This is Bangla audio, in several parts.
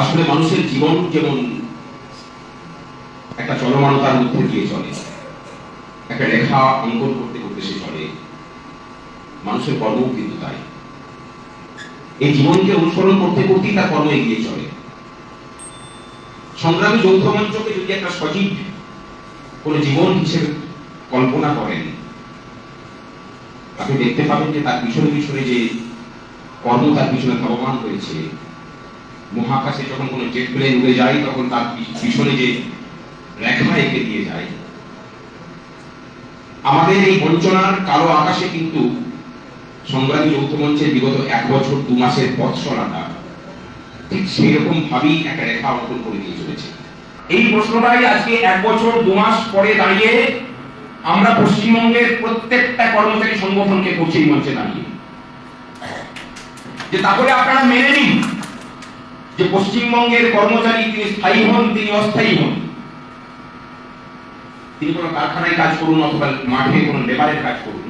আসলে মানুষের জীবন যেমন একটা চলমানতার মধ্যে দিয়ে চলে, একটা রেখা অঙ্কন করতে করতে সে চলে, মানুষের কর্ম কিন্তু তাই। এই জীবনকে অনুসরণ করতে করতেই তার কর্ম এগিয়ে চলে। সংগ্রামী যৌথ মঞ্চকে যদি একটা সজীব কোন জীবন হিসেবে কল্পনা করেন আপনি দেখতে পাবেন যে তার পিছনে পিছনে যে কর্ম তার পিছনে ধাবমান হয়েছে মহাকাশে যখন কোনো জেট প্লেন উড়ে যায়, তখন তার পিছনে যে রেখা এঁকে দিয়ে যায়। আমাদের এই বঞ্চনার কালো আকাশে কিন্তু সংগ্রামী যৌথ মঞ্চের বিগত এক বছর, দু মাসের পথ চলাটা ঠিক সেই রকম ভাবেই একটা রেখা অঙ্কন করে দিয়ে চলেছে। এই প্রশ্নটাই আজকে এক বছর, দু মাস পরে দাঁড়িয়ে আমরা পশ্চিমবঙ্গের প্রত্যেকটা কর্মচারী সংগঠনকে করছি এই মঞ্চে দাঁড়িয়ে। যে তাহলে আপনারা মেনে নিন। যে পশ্চিমবঙ্গের কর্মচারী তিনি স্থায়ী হন, তিনি অস্থায়ী হন। তিনি কোনো কারখানায় কাজ করুন অথবা মাঠে কোনো লেবারের কাজ করুন।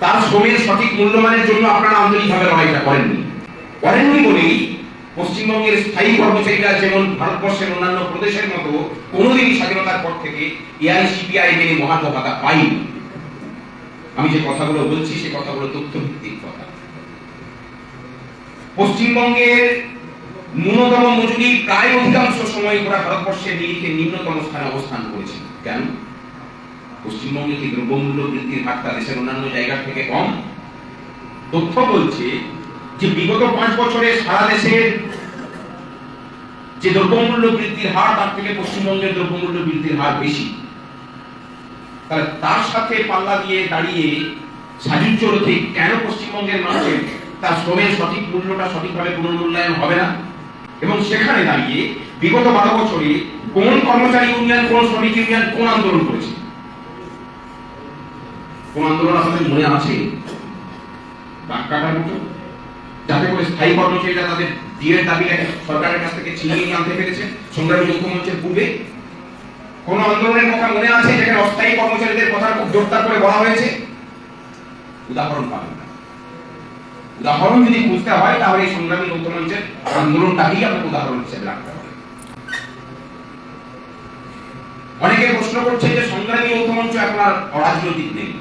তার শ্রমের সঠিক মূল্যমানের জন্য আপনারা আন্তরিকভাবে লড়াইটা করেননি। করেননি বলেই পশ্চিমবঙ্গের স্থায়ী কর্মচারীরা যেমন ভারতবর্ষের অন্যান্য প্রদেশের মতো কোনোদিনই স্বাধীনতার পর থেকে এআইসিপিআই মেনে মহাত্ম পাইনি আমি যে কথাগুলো বলছি, সে কথাগুলো তথ্য ভিত্তিক কথা। পশ্চিমবঙ্গের ন্যূনতম মজুরি প্রায় অধিকাংশ সময় গোটা ভারতবর্ষের নিরিখে নিম্নতম স্থানে অবস্থান করেছে। কেন? পশ্চিমবঙ্গে কি দ্রব্যমূল্য বৃদ্ধির হারটা দেশের অন্যান্য জায়গা থেকে কম? তথ্য বলছে যে বিগত পাঁচ বছরে সারা দেশের যে দ্রব্যমূল্য বৃদ্ধির হার, তার থেকে পশ্চিমবঙ্গের দ্রব্যমূল্য বৃদ্ধির হার বেশি। তাহলে তার সাথে পাল্লা দিয়ে দাঁড়িয়ে সাজুজ্য রথে কেন পশ্চিমবঙ্গের মানুষের তার শ্রমের সঠিক মূল্যটা সঠিকভাবে পুনর্মূল্যায়ন হবে না? এবং সেখানে দাঁড়িয়ে বিগত বারো বছরে কোন কর্মচারী ইউনিয়ন, কোন শ্রমিক ইউনিয়ন কোন আন্দোলন করেছে? কোন আন্দোলন আপনাদের মনে আছে? যাতে করে স্থায়ী কর্মচারীরা তাদের ডিএর দাবিটাকে সরকারের কাছ থেকে ছিনিয়ে নিয়ে আনতে পেরেছে। সংগ্রামী মঞ্চের পূর্বে কোন আন্দোলনের কথা মনে আছে? যেখানে অস্থায়ী কর্মচারীদের কথা খুব জোরদার করে বলা হয়েছে? উদাহরণ পাবেন না। উদাহরণ যদি খুঁজতে হয়, তাহলে সংগ্রামী মঞ্চের আন্দোলনটাকেই আপনাকে উদাহরণ হিসেবে রাখতে হবে অনেকে প্রশ্ন করছে যে সংগ্রামী মঞ্চ এখন আর অরাজনৈতিক নেই।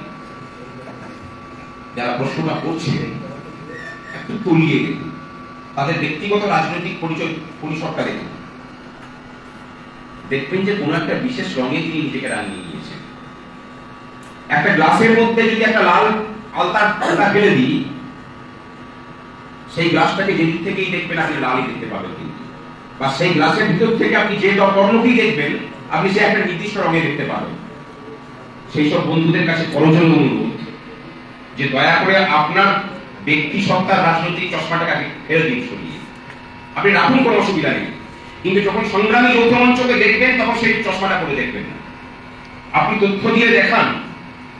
যারা প্রশ্নটা করছে, একটু তলিয়ে দেখুন। তাদের ব্যক্তিগত রাজনৈতিক পরিচয় পরিসরটা দেখুন। দেখবেন যে কোনো একটা বিশেষ রঙে তিনি নিজেকে রাঙিয়ে নিয়েছেন। একটা গ্লাসের মধ্যে যদি একটা লাল আলতা আলতা ফেলে দিই সেই গ্লাসটাকে যেদিক থেকেই দেখবেন আপনি লালই দেখতে পাবেন কিন্তু। বা সেই গ্লাসের ভিতর থেকে আপনি যে বর্ণকেই দেখবেন, আপনি সে একটা নির্দিষ্ট রঙে দেখতে পাবেন। সেই সব বন্ধুদের কাছে করজনীয় অনুরোধ। যে দয়া করে আপনার ব্যক্তি সত্তার রাজনৈতিক চশমাটাকে আপনি ফেরত দিন। সরিয়ে আপনি রাখুন, কোনো অসুবিধা নেই। কিন্তু যখন সংগ্রামী যৌথ মঞ্চকে দেখবেন, তখন সেই চশমাটা পরে দেখবেন না। আপনি তথ্য দিয়ে দেখান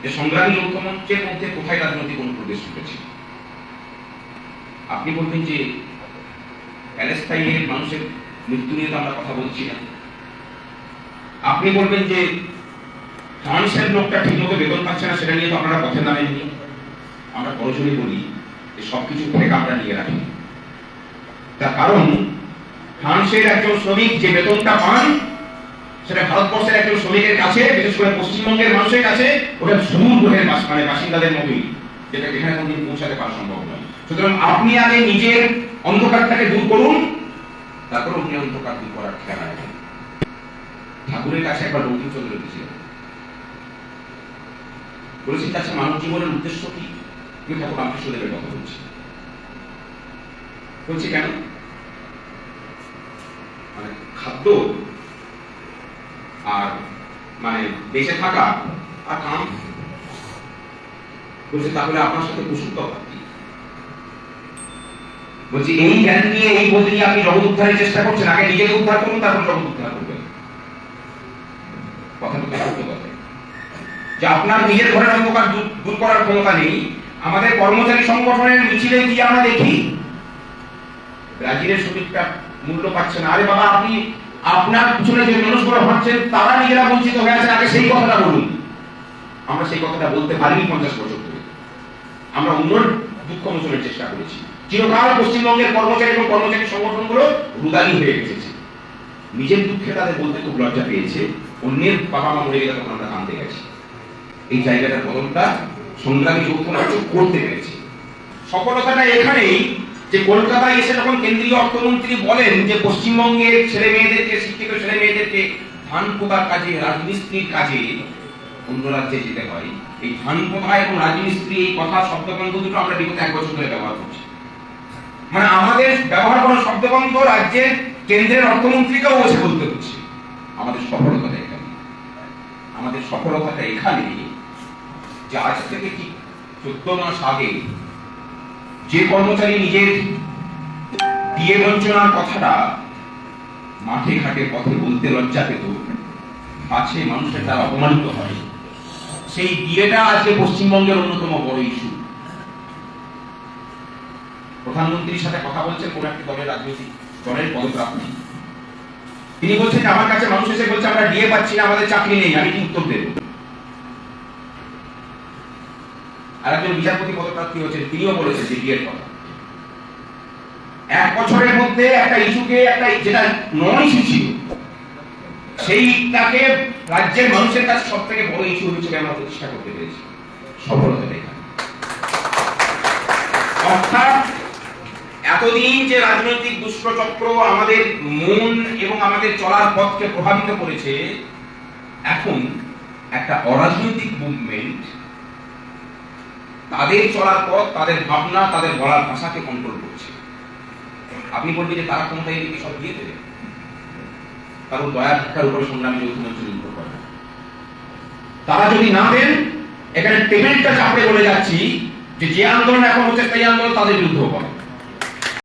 যে সংগ্রামী যৌথ মঞ্চের মধ্যে কোথায় রাজনৈতিক অনুপ্রবেশ ঘটেছে। আপনি বলবেন যে প্যালেস্তাইনের মানুষের মৃত্যু নিয়ে তো আমরা কথা বলছি না। আপনি বলবেন যে ফ্রান্সের লোকটা ঠিকমতো বেতন পাচ্ছে না, সেটা নিয়ে তো আপনারা পথে নামেননি আমরা করজনে বলি যে সবকিছু থেকে আমরা নিয়ে রাখি। তার কারণ ফ্রান্সের একজন শ্রমিক, যে বেতনটা পান, সেটা ভারতবর্ষের একজন শ্রমিকের কাছে, বিশেষ করে পশ্চিমবঙ্গের মানুষের কাছে, ওটা সুদূর গ্রহের মানে বাসিন্দাদের মতোই। যেটা যেখানে কোনদিন পৌঁছাতে পারা সম্ভব নয়। সুতরাং আপনি আগে নিজের অন্ধকারটাকে দূর করুন, তারপর অন্য অন্ধকার দূর করার ঠিকানা ঠাকুরের কাছে একবার বঙ্কিমচন্দ্র গেছিলেন বলেছি আচ্ছা মানব জীবনের উদ্দেশ্য কি? কিন্তু ঠাকুর রামকৃষ্ণদেবের কথা বলছি বলছি, কেন? মানে খাদ্য আর মানে বেঁচে থাকা বলছে, তাহলে আপনার সাথে কুসুম তফাৎ কি বলছি, এই জ্ঞান নিয়ে, এই বোধ নিয়ে আপনি জগৎ উদ্ধারের চেষ্টা করছেন। আগে নিজেকে উদ্ধার করুন, তারপর জগৎ উদ্ধার করবেন। কথা যে আপনার নিজের ঘরের অন্ধকার দূর করার ক্ষমতা নেই। আমাদের কর্মচারী সংগঠনের মিছিলে গিয়ে আমরা দেখি। ব্রাজিলের শ্রমিকটা মূল্য পাচ্ছে না আরে বাবা, আপনি, আপনার পিছনে যে মানুষগুলো ভাবছেন, তারা নিজেরা বঞ্চিত হয়ে আছেন আগে সেই কথাটা বলুন। আমরা সেই কথাটা বলতে পারিনি পঞ্চাশ বছর ধরে। আমরা অন্য দুঃখ মোচনের চেষ্টা করেছি। চিরকাল পশ্চিমবঙ্গের কর্মচারী এবং কর্মচারী সংগঠনগুলো রুদানি হয়ে গেছে। নিজের দুঃখে তাদের বলতে খুব লজ্জা পেয়েছে। অন্যের বাবা মা মরে গেলে তখন আমরা কানতে গেছি। এই জায়গাটার বদলটা সংগ্রামী যৌথ মঞ্চ করতে পেরেছে। সফলতাটা এখানেই যে কলকাতায় এসে যখন কেন্দ্রীয় অর্থমন্ত্রী বলেন যে পশ্চিমবঙ্গের ছেলে মেয়েদেরকে শিক্ষিত ছেলে মেয়েদেরকে ধান পোতার কাজে, রাজমিস্ত্রির কাজে অন্য রাজ্যে যেতে হয়। এই ধান পোতা এবং রাজমিস্ত্রি এই কথা শব্দবন্ধ দুটো আমরা বিগত এক বছর ধরে ব্যবহার করছি। মানে আমাদের ব্যবহার করা শব্দবন্ধ রাজ্যের কেন্দ্রের অর্থমন্ত্রীকেও বসে বলতে হচ্ছে। আমাদের সফলতাটা এখানে আমাদের সফলতাটা এখানে যে আজ থেকে কি চোদ্দ মাস আগে যে কর্মচারী নিজের দিয়ে বঞ্চনার কথাটা মাঠে ঘাটে পথে বলতে লজ্জা পেত কাছে মানুষের তারা অপমানিত হয়। সেই বিয়েটা আজকে পশ্চিমবঙ্গের অন্যতম বড় ইস্যু। প্রধানমন্ত্রীর সাথে কথা বলছেন কোন একটি দলের রাজনৈতিক দলের পদপ্রার্থী। তিনি বলছেন, আমার কাছে মানুষ এসে বলছে, আমরা ডিএ পাচ্ছি না, আমাদের চাকরি নেই, আমি কি উত্তর দেব? আর একজন বিচারপতি পদপ্রার্থী হচ্ছেন তিনিও বলেছেন যে ডিএর কথা। এক বছরের মধ্যে একটা ইস্যুকে, একটা যেটা নন ইস্যু ছিল সেইটাকে রাজ্যের মানুষের কাছে সব থেকে বড় ইস্যু হিসেবে আমরা প্রতিষ্ঠা করতে পেরেছি। সফলতা দেখা অর্থাৎ এতদিন যে রাজনৈতিক দুষ্টচক্র আমাদের মন এবং আমাদের চলার পথকে প্রভাবিত করেছে, এখন একটা অরাজনৈতিক মুভমেন্ট তাদের চলার পথ, তাদের ভাবনা, তাদের বলার ভাষাকে কন্ট্রোল করছে। আপনি বলবেন যে তারা কোনটাই সব দিয়ে দেবে? কারণ দয়া ভিক্ষার উপর সংগ্রামী মঞ্চ নির্ভর করে তারা যদি না দেন, এখানে পেমেন্টটা চাপড়ে বলে যাচ্ছি, যে যে আন্দোলন এখন হচ্ছে সেই আন্দোলন তাদের বিরুদ্ধে করে